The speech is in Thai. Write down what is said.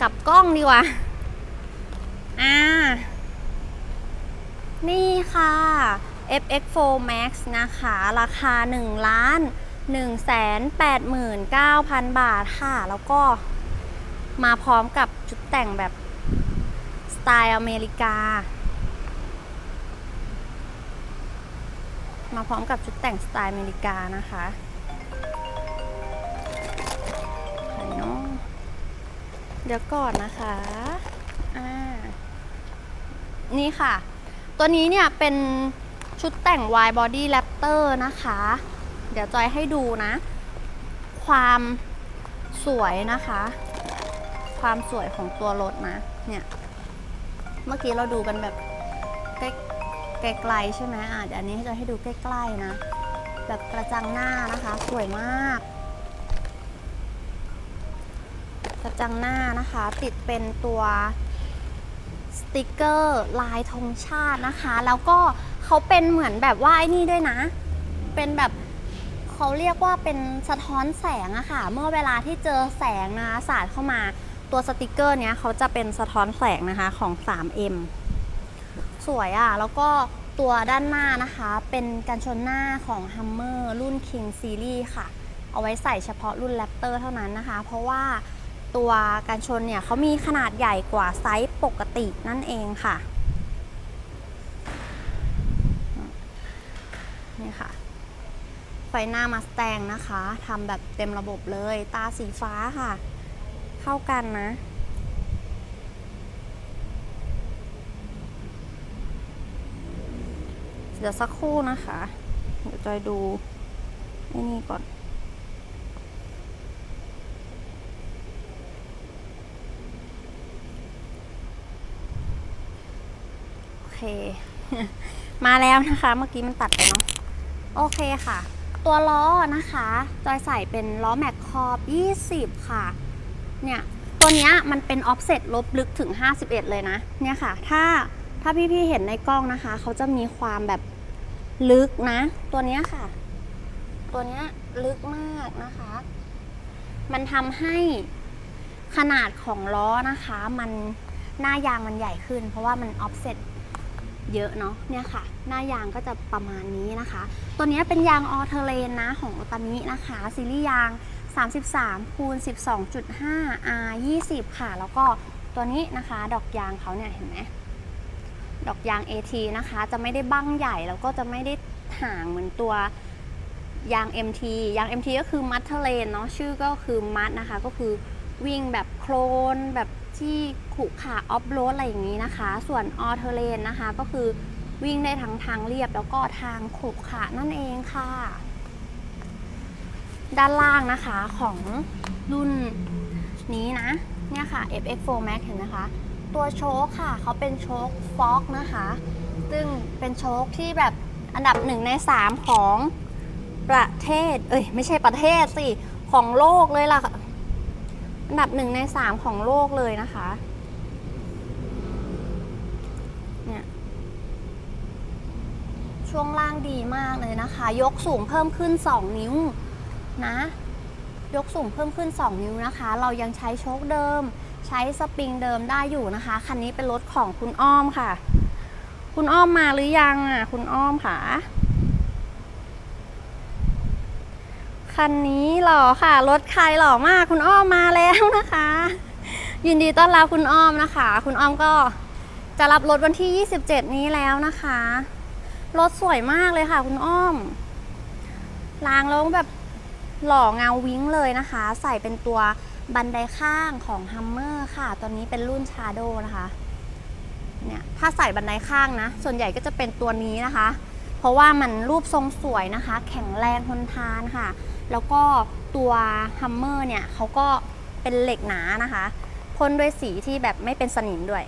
กลับกล้องดีกว่า อ่า นี่ค่ะ FX4 Max นะคะ ราคา 1 ล้าน1แสน89,000 บาทค่ะ แล้วก็มาพร้อมกับชุดแต่งแบบ สไตล์อเมริกา มาพร้อมกับชุดแต่งสไตล์อเมริกานะคะไหนเนาะ เดี๋ยวก่อนนะคะอ่านี่ค่ะ ตัวนี้เนี่ยเป็นชุดแต่ง wide body raptor นะคะ เดี๋ยวจอยให้ดูนะ ความสวยนะคะ ความสวยของตัวรถนะ เนี่ย เมื่อกี้เราดูกันแบบใกล้ไกลๆใช่ไหมอะเดี๋ยวอันนี้จะให้ดูใกล้ๆนะ แบบกระจังหน้านะคะ สวยมาก กระจังหน้านะคะ ติดเป็นตัวสติกเกอร์ลายธงชาตินะคะ แล้วก็เขาเป็นเหมือนแบบว่าไอ้นี่ด้วยนะ เป็นแบบเขาเรียกว่าเป็นสะท้อนแสงอะค่ะ เมื่อเวลาที่เจอแสงนะคะสาดเข้ามาตัวสติกเกอร์เนี้ยเขาจะเป็นสะท้อนแสงนะคะของ 3M สวยอะแล้วก็ตัวด้านหน้านะคะ เป็นกันชนหน้าของ Hummer รุ่น King Series ค่ะ เอาไว้ใส่เฉพาะรุ่น Raptor เท่านั้นนะคะ เพราะว่า ตัวกันชนเนี่ยเขามีขนาดใหญ่กว่าไซส์ปกตินั่นเองค่ะนี่ค่ะ ไฟหน้ามาสแตงนะคะทำแบบเต็มระบบเลย ตาสีฟ้าค่ะ เข้ากันนะเดี๋ยวสักครู่นะคะ เดี๋ยวจอยดูไอ้นี่ก่อน เค มาแล้วนะคะ เมื่อกี้มันตัดไปเนาะโอเคค่ะ ตัวล้อนะคะจอยใส่เป็นล้อแม็กคอบ 20 ค่ะ เนี่ยตัวเนี้ยมันเป็นออฟเซ็ตลบลึกถึง 51 เลยนะ เนี่ยค่ะ ถ้าถ้าพี่ๆเห็นในกล้องนะคะ เขาจะมีความแบบลึกนะ ตัวเนี้ยค่ะ ตัวเนี้ยลึกมากนะคะ มันทำให้ขนาดของล้อนะคะ มันหน้ายางมันใหญ่ขึ้น เพราะว่ามันออฟเซ็ต เยอะเนาะเนี่ยค่ะ หน้ายางก็จะประมาณนี้นะคะ ตัวนี้เป็นยางออเทเลนนะของโอตามินะคะ ซีรีส์ยาง 33คูณ12.5 R 20 ค่ะ แล้วก็ตัวนี้นะคะ ดอกยางเขาเนี่ยเห็นไหมดอกยาง AT นะคะ จะไม่ได้บั้งใหญ่แล้วก็จะไม่ได้ห่างเหมือนตัวยาง MT ยาง MT ก็คือมัดเทเลนเนาะชื่อก็คือมัดนะคะก็คือ วิ่งแบบโคลนแบบที่ขรุขระออฟโรดอะไรอย่างนี้นะคะ ส่วนออเทเลนนะคะก็คือวิ่งได้ทั้งทางเรียบแล้วก็ทางขรุขระนั่นเองค่ะ ด้านล่างนะคะของรุ่นนี้นะเนี่ยค่ะ FX4 Max เห็นนะคะ ตัวโชคค่ะเขาเป็นโชคฟ็อกนะคะ ซึ่งเป็นโชคที่แบบอันดับหนึ่งใน3ของประเทศ เอ้ยไม่ใช่ประเทศสิ ของโลกเลยล่ะ อันดับหนึ่งใน3ของโลกเลยนะคะ เนี่ย ช่วงล่างดีมากเลยนะคะ ยกสูงเพิ่มขึ้น 2 นิ้วนะ ยกสูงเพิ่มขึ้น 2 นิ้วนะคะ เรายังใช้โชคเดิม ใช้สปริงเดิมได้อยู่นะคะ คันนี้เป็นรถของคุณอ้อมค่ะ คุณอ้อมมาหรือยังอะ คุณอ้อมค่ะ คันนี้หล่อค่ะ รถใครหล่อมากคุณอ้อมมาแล้วนะคะ ยินดีต้อนรับคุณอ้อมนะคะ คุณอ้อมก็จะรับรถวันที่ 27 นี้แล้วนะคะ รถสวยมากเลยค่ะ คุณอ้อมล้างแล้วแบบหล่อเงาวิ้งเลยนะคะ ใส่เป็นตัวบันไดข้างของ Hummer ค่ะตัวนี้เป็นรุ่น Shadow นะคะ เนี่ย ถ้าใส่บันไดข้างนะ ส่วนใหญ่ก็จะเป็นตัวนี้นะคะ เพราะว่ามันรูปทรงสวยนะคะ แข็งแรงทนทานค่ะ แล้วก็ตัวแฮมเมอร์เนี่ยเขาก็เป็นเหล็กหนานะคะพ่นด้วยสีที่แบบไม่เป็นสนิมด้วย